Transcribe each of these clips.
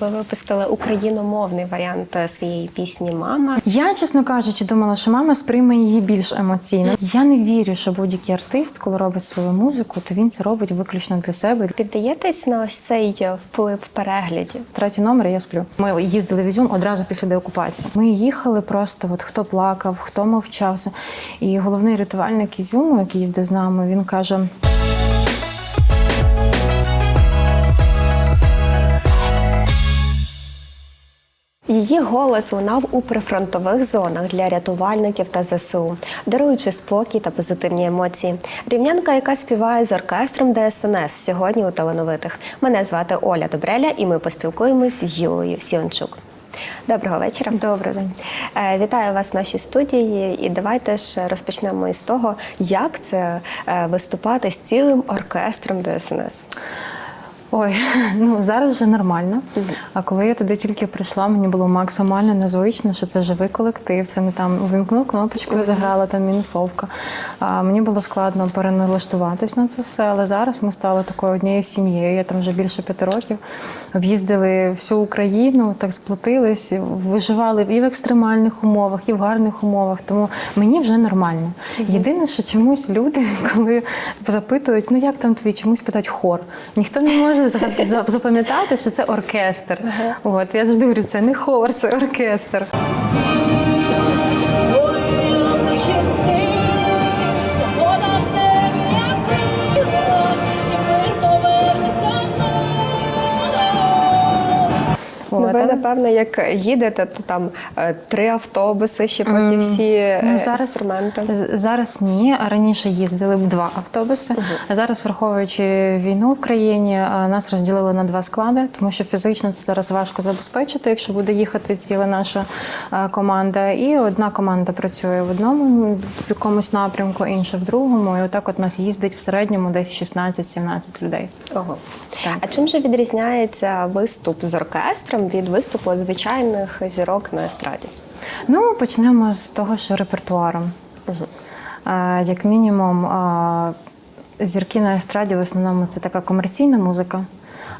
Ви випустили україномовний варіант е, своєї пісні Мама. Я, чесно кажучи, думала, що мама сприйме її більш емоційно. Я не вірю, що будь-який артист, коли робить свою музику, то він це робить виключно для себе. Піддаєтесь на ось цей е, вплив переглядів? Третій номер я сплю. Ми їздили в Ізюм одразу після деокупації. Ми їхали просто, от хто плакав, хто мовчався. І головний рятувальник Ізюму, який їздив з нами, він каже. Її голос лунав у прифронтових зонах для рятувальників та ЗСУ, даруючи спокій та позитивні емоції. Рівнянка, яка співає з оркестром ДСНС сьогодні у талановитих. Мене звати Оля Добреля, і ми поспілкуємось з Юлею Сіончук. Доброго вечора. Добрий день. Е, Вітаю вас в нашій студії, і давайте ж розпочнемо із того, як це е, виступати з цілим оркестром ДСНС. Ой, ну зараз вже нормально. А коли я туди тільки прийшла, мені було максимально незвично, що це живий колектив. Це не там увімкнув кнопочку, заграла там мінусовка. А мені було складно переналаштуватись на це все. Але зараз ми стали такою однією сім'єю. Я там вже більше п'яти років. Об'їздили всю Україну, так сплотились, виживали і в екстремальних умовах, і в гарних умовах. Тому мені вже нормально. Єдине, що чомусь люди, коли запитують, ну як там твій, чомусь питають хор. Ніхто не може за- запам'ятати, що це оркестр. От я завжди говорю, це не хор, це оркестр. Напевно, як їдете, то там е, три автобуси, ще поки всі е, Ну, зараз, інструменти. зараз ні. Раніше їздили б два автобуси. А зараз, враховуючи війну в країні, нас розділили на два склади, тому що фізично це зараз важко забезпечити, якщо буде їхати ціла наша команда. І одна команда працює в одному в якомусь напрямку, інша в другому. І отак от нас їздить в середньому десь 16-17 людей. Ого. Так. А чим же відрізняється виступ з оркестром від виступу от звичайних зірок на естраді? Ну, почнемо з того, що репертуаром. Е, Як мінімум, зірки на естраді в основному це така комерційна музика.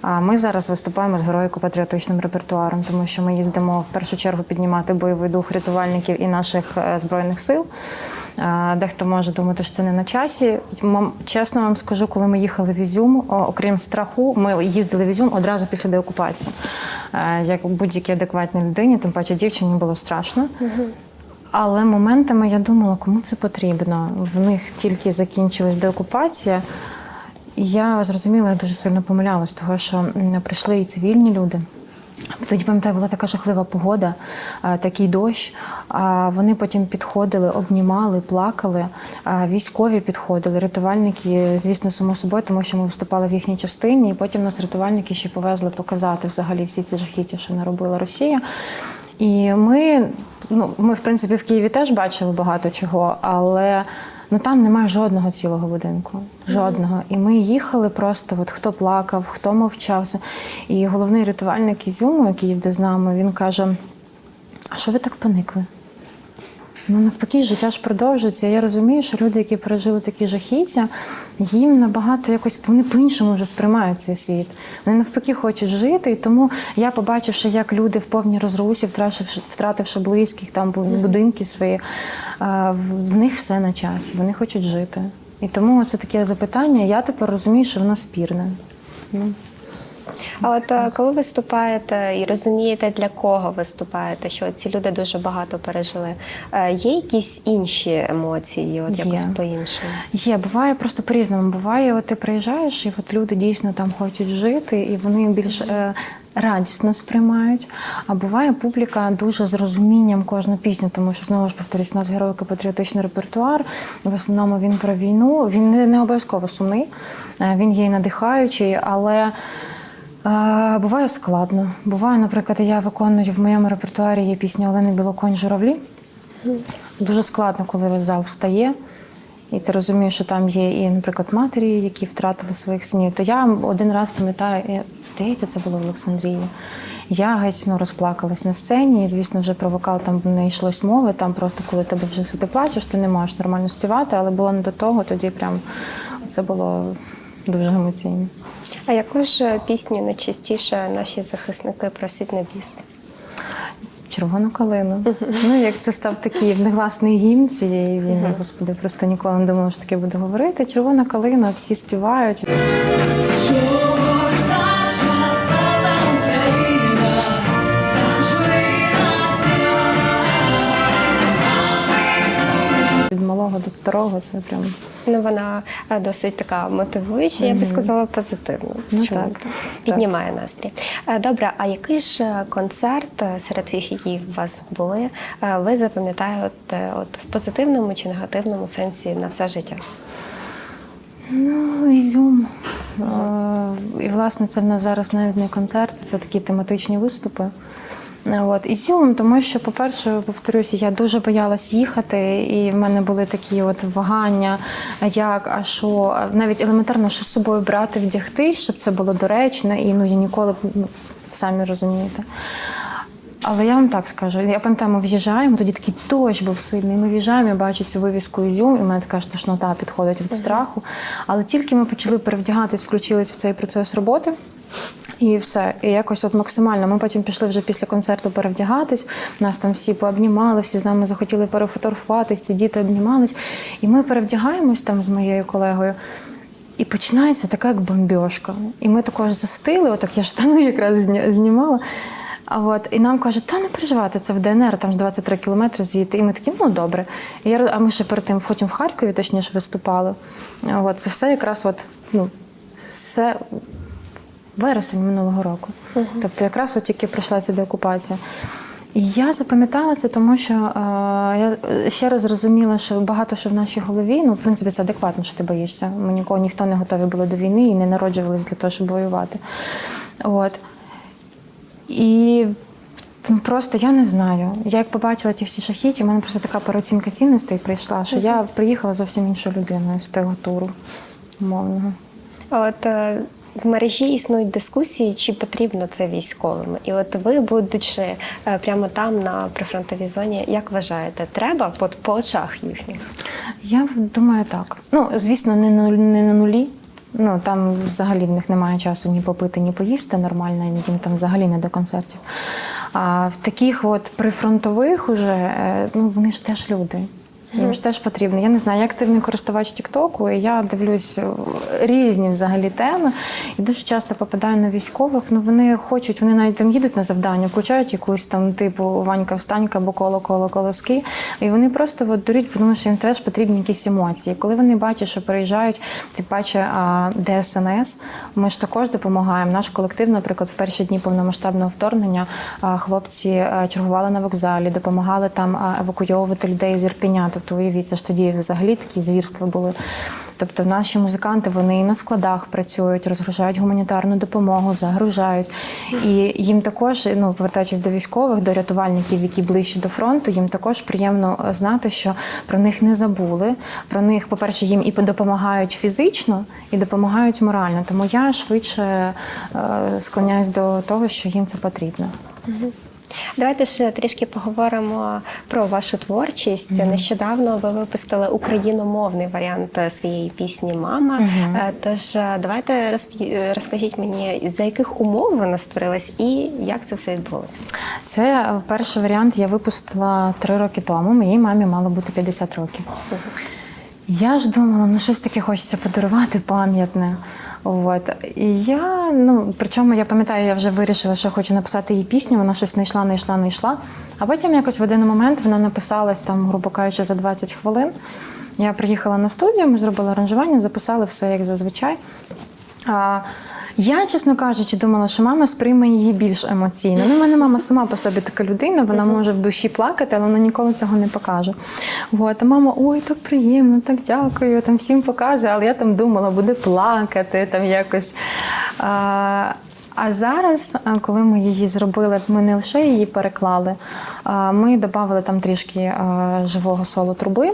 А ми зараз виступаємо з героїко-патріотичним репертуаром, тому що ми їздимо в першу чергу піднімати бойовий дух рятувальників і наших е, збройних сил. Дехто може думати, що це не на часі. Чесно вам скажу, коли ми їхали в Ізюм, окрім страху, ми їздили в Ізюм одразу після деокупації. Е, Як будь-якій адекватній людині, тим паче дівчині було страшно. Але моментами я думала, кому це потрібно. В них тільки закінчилась деокупація. І я зрозуміла, я дуже сильно помилялась, того що прийшли і цивільні люди. Тоді пам'ятаю, була така жахлива погода, такий дощ. Вони потім підходили, обнімали, плакали. Військові підходили, рятувальники, звісно, само собою, тому що ми виступали в їхній частині. І потім нас рятувальники ще повезли показати взагалі всі ці жахіття, що наробила Росія. І ми, ну, ми, в принципі, в Києві теж бачили багато чого, але ну, там немає жодного цілого будинку. Жодного. І ми їхали просто, от хто плакав, хто мовчався. І головний рятувальник Ізюму, який їздив з нами, він каже: А що ви так поникли? Ну, навпаки, життя ж продовжується. Я розумію, що люди, які пережили такі жахіття, їм набагато якось вони по-іншому вже сприймають цей світ. Вони навпаки хочуть жити. І тому я, побачивши, як люди в повній розрусі, втративши, втративши близьких, там бу- будинки свої, в в них все на часі. Вони хочуть жити. І тому це таке запитання. Я тепер розумію, що воно спірне. А от е, коли виступаєте і розумієте, для кого виступаєте, що ці люди дуже багато пережили, е, є якісь інші емоції, от Є. якось по-іншому? Є, буває просто по-різному. Буває, от ти приїжджаєш, і от люди дійсно там хочуть жити, і вони більш е, радісно сприймають. А буває публіка дуже з розумінням кожну пісню, тому що знову ж повторюсь, у нас героїко-патріотичний репертуар. В основному він про війну. Він не, обов'язково сумний, він є і надихаючий, але. Буває складно. Буває, наприклад, я виконую в моєму репертуарі є пісня Олени Білоконь Журавлі. Дуже складно, коли зал встає, і ти розумієш, що там є і, наприклад, матері, які втратили своїх синів. То я один раз пам'ятаю, здається, це було в Олександрії. Я геть ну, розплакалась на сцені, і, звісно, вже про вокал там не йшлось мови. Там просто коли тебе вже все плачеш, ти не можеш нормально співати, але було не до того, тоді прям це було дуже емоційно. А яку ж пісню найчастіше наші захисники просять на біс? Червону калину. Ну, як це став такий негласний гімн цієї війни, господи, просто ніколи не думала, що таке буду говорити. Червона калина, всі співають. До старого це прям Ну, вона е, досить така мотивуюча, я би сказала, позитивна. Ну, Чому так. так? Піднімає настрій. Е, Добре, а який ж е, концерт серед тих, які у вас були, ви запам'ятаєте от в позитивному чи негативному сенсі на все життя? Ну, Ізюм. І, власне, це в нас зараз навіть не концерти, це такі тематичні виступи. От. Ізюм, тому що, по-перше, повторюся, я дуже боялась їхати, і в мене були такі от вагання, як, а що, навіть елементарно, що з собою брати, вдягти, щоб це було доречно, і ну, я ніколи, ну, самі розумієте. Але я вам так скажу, я пам'ятаю, ми в'їжджаємо, тоді такий дощ був сильний. Ми в'їжджаємо, я бачу цю вивіску Ізюм, і в мене така ж тошнота підходить від страху. Але тільки ми почали перевдягатись, включились в цей процес роботи. І все, і якось от максимально. Ми потім пішли вже після концерту перевдягатись. Нас там всі пообнімали, всі з нами захотіли перефотографуватись, ці діти обнімались. І ми перевдягаємось там з моєю колегою. І починається така як бомбьошка. І ми також застили, отак я штани якраз знімала. От, і нам кажуть, та не переживайте, це в ДНР, там ж 23 кілометри звідти. І ми такі, ну добре. І я, а ми ще перед тим потім в Харкові, точніше, виступали. От, це все якраз от, ну, все вересень минулого року. Тобто якраз от тільки пройшла ця деокупація. І я запам'ятала це, тому що е, я ще раз зрозуміла, що багато що в нашій голові, ну, в принципі, це адекватно, що ти боїшся. Ми нікого ніхто не готові були до війни і не народжувалися для того, щоб воювати. От. І ну, просто я не знаю. Я як побачила ті всі шахіті, в мене просто така переоцінка цінностей прийшла, що я приїхала зовсім іншою людиною з того туру умовного. От е, в мережі існують дискусії, чи потрібно це військовим. І от ви, будучи е, прямо там на прифронтовій зоні, як вважаєте, треба по, по очах їхніх? Я думаю, так. Ну, звісно, не на, не на нулі. Ну там взагалі в них немає часу ні попити, ні поїсти нормально, їм там взагалі не до концертів. А в таких от прифронтових уже е, ну вони ж теж люди. Їм ж теж потрібно. Я не знаю, я активний користувач Тіктоку, і я дивлюсь е, різні взагалі теми. І дуже часто попадаю на військових. Ну вони хочуть, вони навіть там їдуть на завдання, включають якусь там типу Ванька встанька або коло коло колоски. І вони просто от дурять, тому що їм теж потрібні якісь емоції. Коли вони бачать, що приїжджають, тим паче ДСНС, ми ж також допомагаємо. Наш колектив, наприклад, в перші дні повномасштабного вторгнення хлопці чергували на вокзалі, допомагали там евакуйовувати людей з Ірпеня. Тобто, уявіть, це ж тоді взагалі такі звірства були. Тобто наші музиканти вони і на складах працюють, розгружають гуманітарну допомогу, загружають. І їм також, ну повертаючись до військових, до рятувальників, які ближче до фронту, їм також приємно е, знати, що про них не забули. Про них, по-перше, їм і допомагають фізично, і допомагають морально. Тому я швидше е, склоняюсь до того, що їм це потрібно. Давайте ще трішки поговоримо про вашу творчість. Нещодавно ви випустили україномовний варіант своєї пісні Мама. Е, Тож е, давайте е, розкажіть мені, за яких умов вона створилась і як це все відбулося. Це перший варіант я випустила три роки тому. Моїй мамі мало бути 50 років. Я ж думала, ну щось таке хочеться подарувати пам'ятне. От. І я, ну, причому я пам'ятаю, я вже вирішила, що хочу написати її пісню, вона щось не йшла, не йшла, не йшла. А потім якось в один момент вона написалась там, грубо кажучи, за 20 хвилин. Я приїхала на студію, ми зробили аранжування, записали все як зазвичай. А, я, чесно кажучи, думала, що мама сприйме її більш емоційно. Ну, в мене мама сама по собі така людина, вона може в душі плакати, але вона ніколи цього не покаже. От, а мама, ой, так приємно, так дякую, там всім показує, але я там думала, буде плакати там якось. А, а зараз, коли ми її зробили, ми не лише її переклали, ми додали там трішки живого соло труби,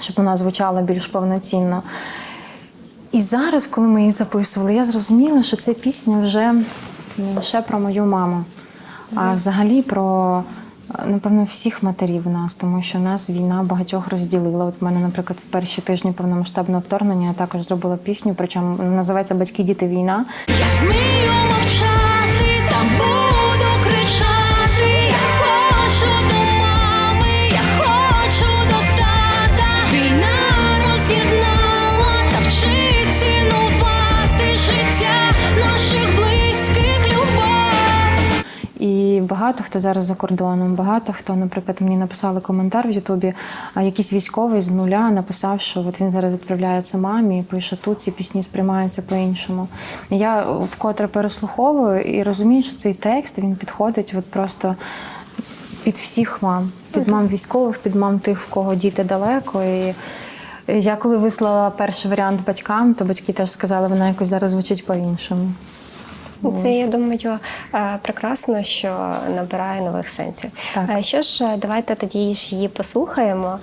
щоб вона звучала більш повноцінно. І зараз, коли ми її записували, я зрозуміла, що ця пісня вже не лише про мою маму, а взагалі про Напевно, всіх матерів в нас, тому що нас війна багатьох розділила. От в мене, наприклад, в перші тижні повномасштабного вторгнення я також зробила пісню, причому називається Батьки, діти, війна. Я вмію мовчати, багато хто зараз за кордоном, багато хто, наприклад, мені написали коментар в Ютубі, а якийсь військовий з нуля написав, що от він зараз відправляється мамі пише тут ці пісні сприймаються по-іншому. Я вкотре переслуховую і розумію, що цей текст він підходить от просто під всіх мам, під мам військових, під мам тих, в кого діти далеко. І я коли вислала перший варіант батькам, то батьки теж сказали, вона якось зараз звучить по-іншому. Це я думаю е, прекрасно, що набирає нових сенсів. Так. Е, Що ж, е, давайте тоді ж її послухаємо.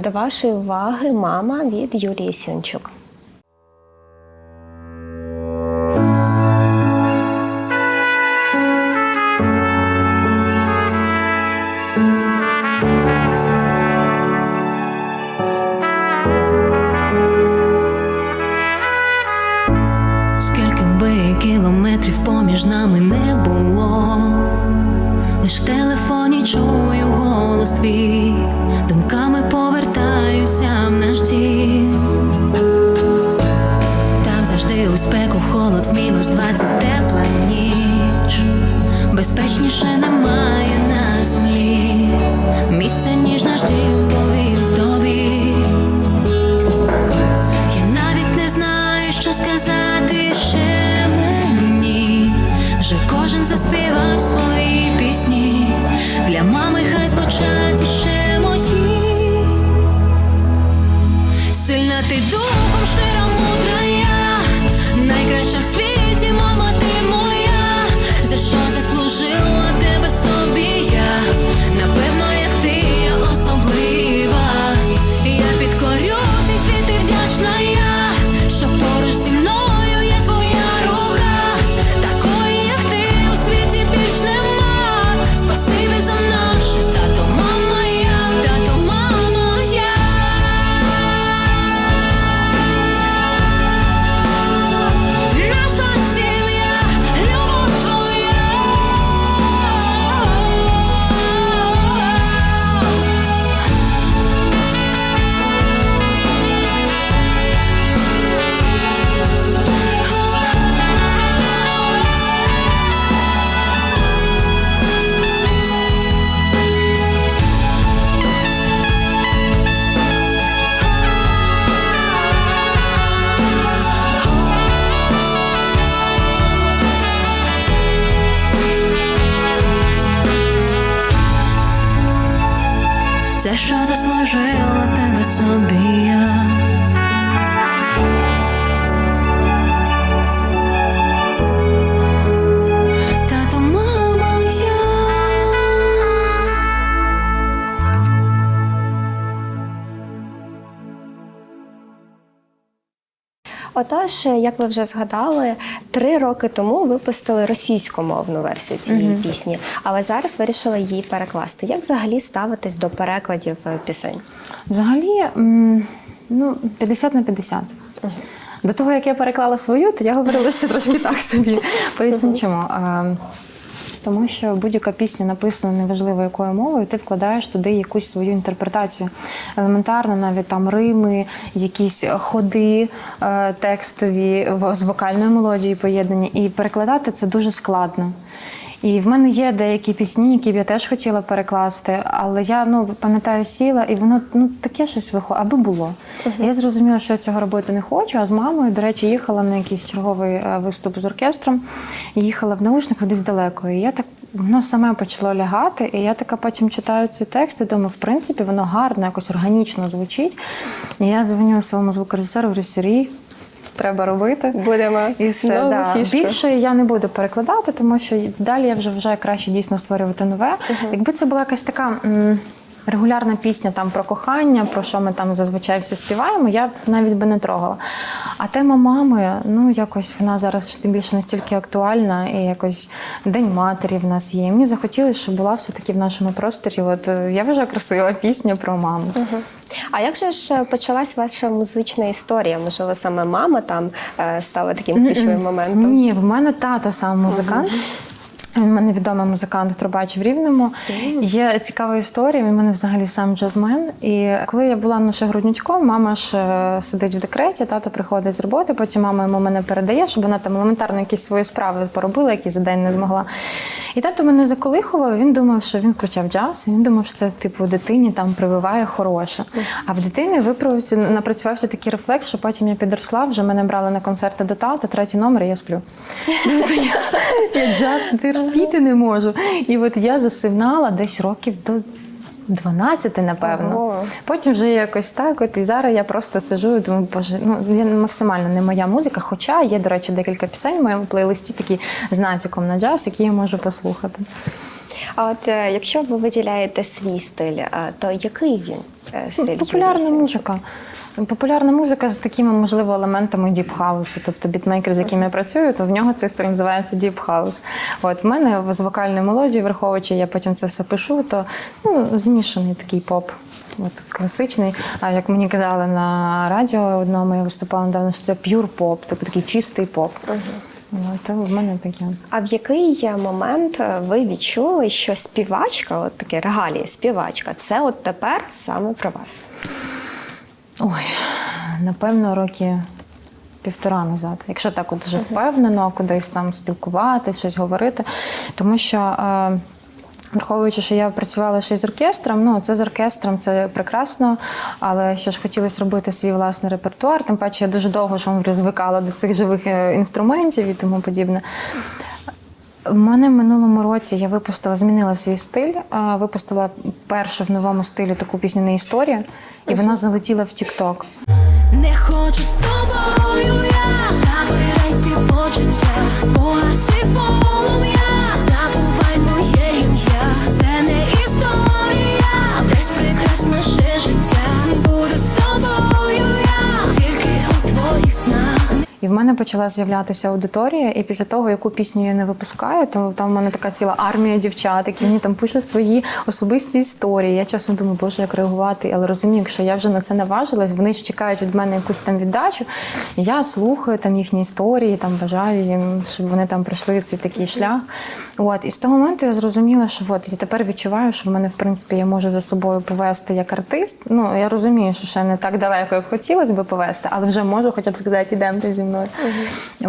До вашої уваги мама від Юлії Сюнчук. Вже кожен Отож, як ви вже згадали, три роки тому випустили російськомовну версію цієї пісні, але зараз вирішили її перекласти. Як взагалі ставитись до перекладів е, пісень? Взагалі, ну, 50 на 50. До того, як я переклала свою, то я говорила, що це трошки так собі. Поясню чому. Тому що будь-яка пісня написана неважливо якою мовою, ти вкладаєш туди якусь свою інтерпретацію. Елементарно, навіть там рими, якісь ходи е, текстові з вокальною мелодією поєднані. І перекладати це дуже складно. І в мене є деякі пісні, які б я теж хотіла перекласти, але я ну пам'ятаю, сіла, і воно ну таке щось виходить, аби було. І Я зрозуміла, що я цього робити не хочу. А з мамою, до речі, їхала на якийсь черговий е, виступ з оркестром, їхала в наушниках десь далеко. І я так воно саме почало лягати, і я така потім читаю ці тексти. Думаю, в принципі, воно гарно, якось органічно звучить. І я дзвоню своєму звукорежисеру, говорю, Сергій, треба робити. Будемо І все, нову да. фішку. Більше я не буду перекладати, тому що далі я вже вважаю краще дійсно створювати нове. Якби це була якась така. м, регулярна пісня там про кохання, про що ми там зазвичай всі співаємо, я навіть би не трогала. А тема мами, ну якось вона зараз тим більше настільки актуальна, і якось День матері в нас є. Мені захотілося, щоб була все-таки в нашому просторі. От е, я вважаю красива пісня про маму. А як же ж почалась ваша музична історія? Можливо, саме мама там е, стала таким ключовим моментом? Ні, в мене тато сам музикант. Він мене відомий музикант Трубач в Рівному. Є цікава історія. Він мене взагалі сам джазмен. І коли я була ну, ще грудничком, мама ж е, сидить в декреті, тато приходить з роботи, потім мама йому мене передає, щоб вона там елементарно якісь свої справи поробила, які за день не змогла. І тато мене заколихував. Він думав, що він включав джаз, і він думав, що це типу дитині там прививає хороше. А в дитини виправився, напрацювався такий рефлекс, що потім я підросла, вже мене брали на концерти до тата, третій номер, і я сплю. Я джаз терпіти не можу. І от я засинала десь років до 12, напевно. Ого. Потім вже якось так. От і зараз я просто сиджу і думаю, боже, ну я максимально не моя музика. Хоча є, до речі, декілька пісень в моєму плейлисті такі з натяком на джаз, які я можу послухати. А от е, якщо ви виділяєте свій стиль, то який він е, стиль? Популярна музика. Популярна музика з такими, можливо, елементами діпхаусу. Тобто бітмейкер, з яким я працюю, то в нього цей стиль називається діпхаус. От в мене з вокальною мелодією, враховуючи, я потім це все пишу, то ну, змішаний такий поп. От, класичний. А як мені казали на радіо одному, я виступала недавно, що це п'юр поп, тобто такий чистий поп. От, то в мене таке. А в який момент е, ви відчули, що співачка, от таке регалії, співачка, це от тепер саме про вас? Ой, напевно, роки півтора назад. Якщо так от вже впевнено, кудись там спілкувати, щось говорити. Тому що. Е, Враховуючи, що я працювала ще з оркестром, ну це з оркестром це прекрасно, але ще ж хотілося робити свій власний репертуар. Тим паче я дуже довго ж вам звикала до цих живих е, інструментів і тому подібне. У мене в минулому році я випустила, змінила свій стиль, випустила першу в новому стилі таку пісню не історія, і вона залетіла в TikTok. Не хочу з тобою я Забирай ці почуття І в мене почала з'являтися аудиторія, і після того, яку пісню я не випускаю, то там в мене така ціла армія дівчат, які мені там пишуть свої особисті історії. Я часом думаю, боже, як реагувати, але розумію, якщо я вже на це наважилась, вони ж чекають від мене якусь там віддачу. І я слухаю там їхні історії, там бажаю їм, щоб вони там пройшли цей такий шлях. От і з того моменту я зрозуміла, що от я тепер відчуваю, що в мене в принципі я можу за собою повести як артист. Ну я розумію, що ще не так далеко, як хотілося би повести, але вже можу, хоча б сказати, ідемте зі мною.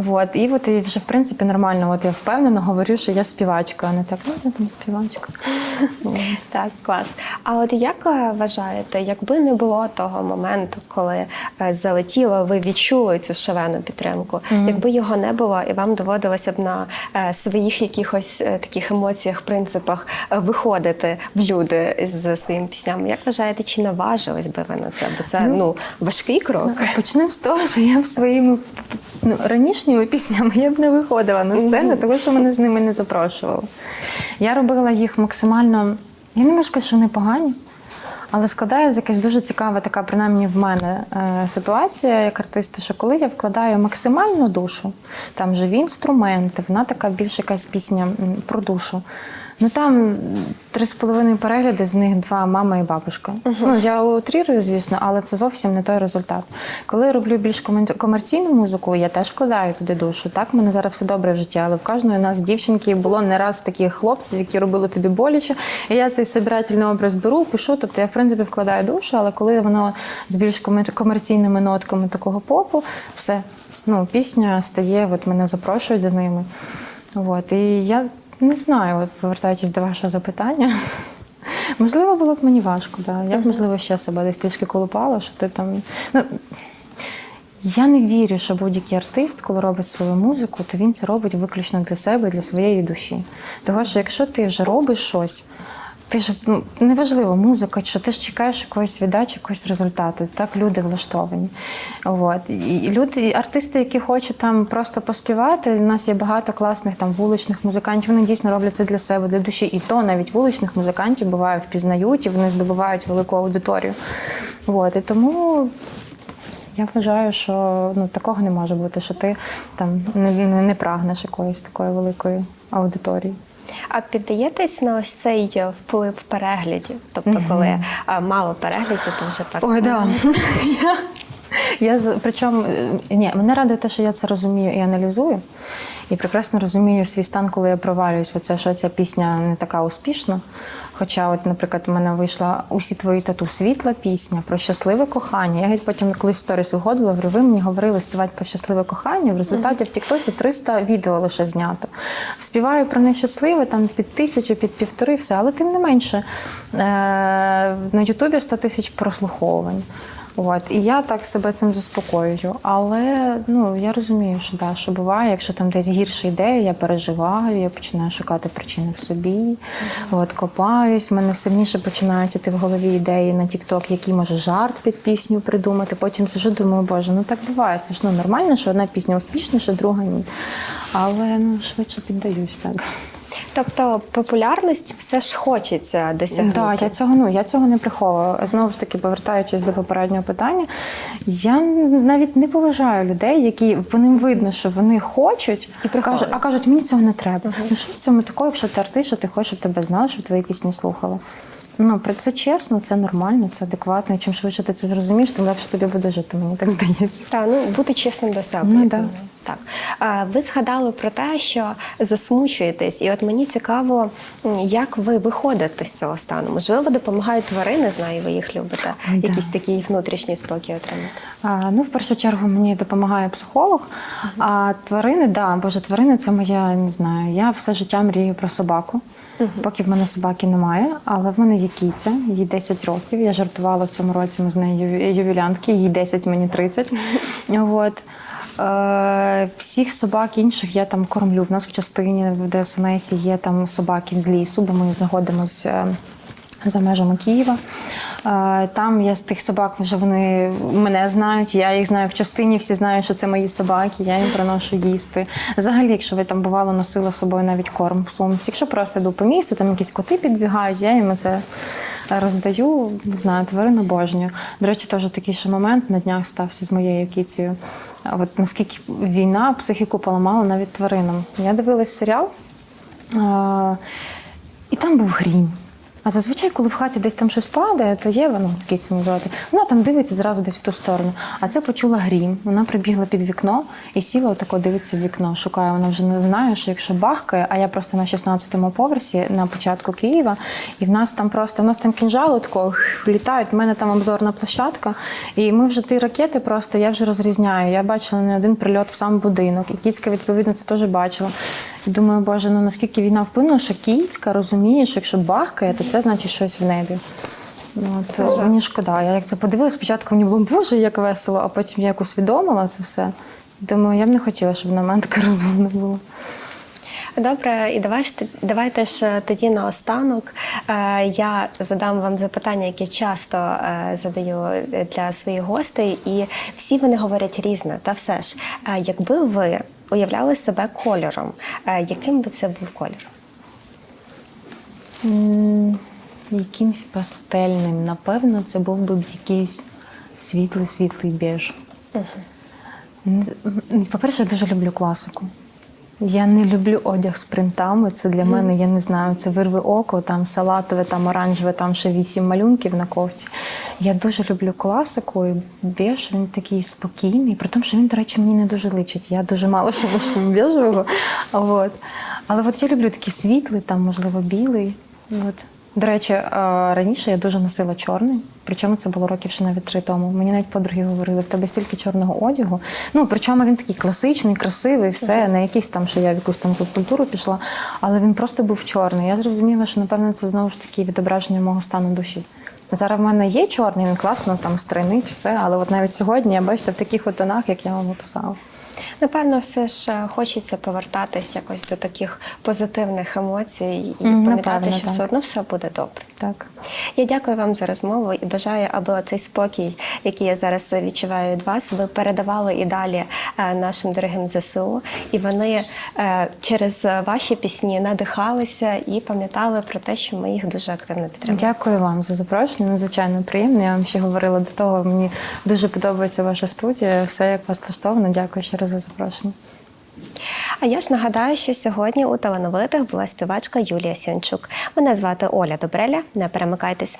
От і от і вже в принципі нормально. От я впевнено говорю, що я співачка, а не так, ну я там співачка. Так, клас. А от як е, вважаєте, якби не було того моменту, коли е, залетіло, ви відчули цю шалену підтримку, якби його не було, і вам доводилося б на е, своїх якихось таких емоціях, принципах виходити в люди з своїми піснями, як вважаєте, чи наважились би ви на це? Бо це ну важкий крок. Почнемо з того, що я в своїми ну, ранішніми піснями я б не виходила на сцену, тому що мене з ними не запрошували. Я робила їх максимально. Я не можу сказати, що вони погані. Але складається якась дуже цікава, така, принаймні в мене е, ситуація як артиста, що коли я вкладаю максимальну душу, там живі інструменти, вона така більш якась пісня про душу. Ну там три з половиною перегляди, з них два мама і бабушка. Ну я утрірую, звісно, але це зовсім не той результат. Коли я роблю більш комерційну музику, я теж вкладаю туди душу. Так, в мене зараз все добре в житті, але в кожної нас дівчинки було не раз таких хлопців, які робили тобі боляче. І я цей собирательний образ беру, пишу. Тобто я в принципі вкладаю душу, але коли воно з більш комер- комерційними нотками такого попу, все. Ну, пісня стає, от мене запрошують за ними. От, і я не знаю, от повертаючись до вашого запитання. Можливо, було б мені важко, да. Я б, можливо, ще себе десь трішки колупала, що ти там. Ну, я не вірю, що будь-який артист, коли робить свою музику, то він це робить виключно для себе, для своєї душі. Тому що якщо ти вже робиш щось, ти ж ну, неважливо, музика, що ти ж чекаєш якоїсь віддачі, якогось результату. Так люди влаштовані. От. І люди, і артисти, які хочуть там просто поспівати. У нас є багато класних там вуличних музикантів. Вони дійсно роблять це для себе, для душі. І то навіть вуличних музикантів буває впізнають і вони здобувають велику аудиторію. От. І тому. Я вважаю, що ну, такого не може бути, що ти там не, не, не прагнеш якоїсь такої великої аудиторії. А піддаєтесь на ось цей е, вплив переглядів? Тобто, коли е, мало переглядів, то вже так. Ой, да. я, причому е, ні, мене радує те, що я це розумію і аналізую. І прекрасно розумію свій стан, коли я провалююсь в це, що ця пісня не така успішна. Хоча, от, наприклад, у мене вийшла усі твої тату світла пісня про щасливе кохання. Я геть потім колись сторіс виходила, говорю, ви мені говорили співати про щасливе кохання. В результаті в Тіктоці 300 відео лише знято. Співаю про нещасливе там під тисячу, під півтори, все, але тим не менше е- на Ютубі 100 тисяч прослуховувань. От. І я так себе цим заспокоюю. Але ну, я розумію, що, да, що буває, якщо там десь гірша ідея, я переживаю, я починаю шукати причини в собі, от, копаюсь, в мене сильніше починають іти в голові ідеї на TikTok, який може жарт під пісню придумати. Потім сижу, думаю, боже, ну так буває. Це ж ну, нормально, що одна пісня успішніша, друга ні. Але ну, швидше піддаюсь так. Тобто популярність все ж хочеться досягнути. Так, я цього ну я цього не приховую. Знову ж таки, повертаючись до попереднього питання, я навіть не поважаю людей, які по ним видно, що вони хочуть, І приховують. кажуть, а кажуть, мені цього не треба. Ну що в цьому такого, якщо ти артист, що ти хочеш, щоб тебе знали, щоб твої пісні слухали. Ну, про це чесно, це нормально, це адекватно. І чим швидше ти це зрозумієш, тим легше тобі буде жити, мені так здається. Так, ну бути чесним до себе. Ну, да. Так. Ви згадали про те, що засмучуєтесь, і от мені цікаво, як ви виходите з цього стану. Можливо, допомагають тварини, знаю, ви їх любите. Да. Якийсь такий внутрішній спокій отримати. А, ну, в першу чергу мені допомагає психолог. А тварини, да, боже, тварини це моя, не знаю. Я все життя мрію про собаку. Поки в мене собаки немає, але в мене є кіця, їй 10 років. Я жартувала в цьому році, ми з нею юві- ювілянтки, їй 10, мені 30. От. Е, всіх собак інших я там кормлю. В нас в частині в ДСНС є там собаки з лісу, бо ми знаходимося за межами Києва. Е, Там я з тих собак вже вони мене знають, я їх знаю в частині, всі знають, що це мої собаки, я їм приношу їсти. Взагалі, якщо ви там бувало, носила з собою навіть корм в сумці. Якщо просто йду по місту, там якісь коти підбігають, я їм це роздаю. Не знаю, тварин обожнюю. До речі, теж такий ще момент на днях стався з моєю кіцею. От наскільки війна психіку поламала навіть тваринам. Я дивилась серіал. І там був грім. А зазвичай, коли в хаті десь там щось падає, то є ну, кицю називати. Вона там дивиться зразу десь в ту сторону. А це почула грім. Вона прибігла під вікно і сіла отако дивиться в вікно. Шукає. Вона вже не знає, що якщо бахкає, а я просто на 16-му поверсі на початку Києва, і в нас там просто в нас там кінжали тако літають. У мене там обзорна площадка, і ми вже ті ракети просто я вже розрізняю. Я бачила не один прильот в сам будинок, і кіцька відповідно це теж бачила. І думаю, боже, ну наскільки війна вплинула, що кіцька розуміє, що якщо бахкає, то це значить щось в небі. От, мені шкода. Я як це подивилася, спочатку мені було боже, як весело, а потім я як усвідомила це все. Думаю, я б не хотіла, щоб на мене таке розумне було. Добре, і давай давайте ж е, тоді наостанок. е, Я задам вам запитання, які часто е, задаю для своїх гостей, і всі вони говорять різне. Та все ж, якби ви уявляли себе кольором, яким би це був кольор? Якимсь пастельним. Напевно, це був би якийсь світлий-світлий біж. М, По-перше, я дуже люблю класику. Я не люблю одяг з принтами. Це для мене, я не знаю, це вирви око, там салатове, там оранжеве, там ще вісім малюнків на ковці. Я дуже люблю класику, і біж він такий спокійний, при тому, що він, до речі, мені не дуже личить. Я дуже мало що ношу біжевого. Але от я люблю такий світлий, там, можливо, білий. От. До речі, е, раніше я дуже носила чорний, причому це було років ще навіть три тому. Мені навіть подруги говорили, в тебе стільки чорного одягу. Ну, причому він такий класичний, красивий, все, не якийсь там, що я в якусь там субкультуру пішла, але він просто був чорний. Я зрозуміла, що напевно це знову ж таки відображення мого стану душі. Зараз в мене є чорний, він класно там стройнить, все, але от навіть сьогодні я бачите в таких от тонах, як я вам описала. Напевно, все ж е, хочеться повертатись якось до таких позитивних емоцій і mm, пам'ятати, що так. все одно все буде добре. Так. Я дякую вам за розмову і бажаю, аби оцей спокій, який я зараз відчуваю від вас, ви передавали і далі е, нашим дорогим ЗСУ, і вони е, через ваші пісні надихалися і пам'ятали про те, що ми їх дуже активно підтримуємо. Дякую вам за запрошення. Надзвичайно приємно. Я вам ще говорила до того. Мені дуже подобається ваша студія. Все як вас влаштовано. Дякую ще раз за запрошення. А я ж нагадаю, що сьогодні у талановитих була співачка Юлія Сінчук. Мене звати Оля Добреля. Не перемикайтесь.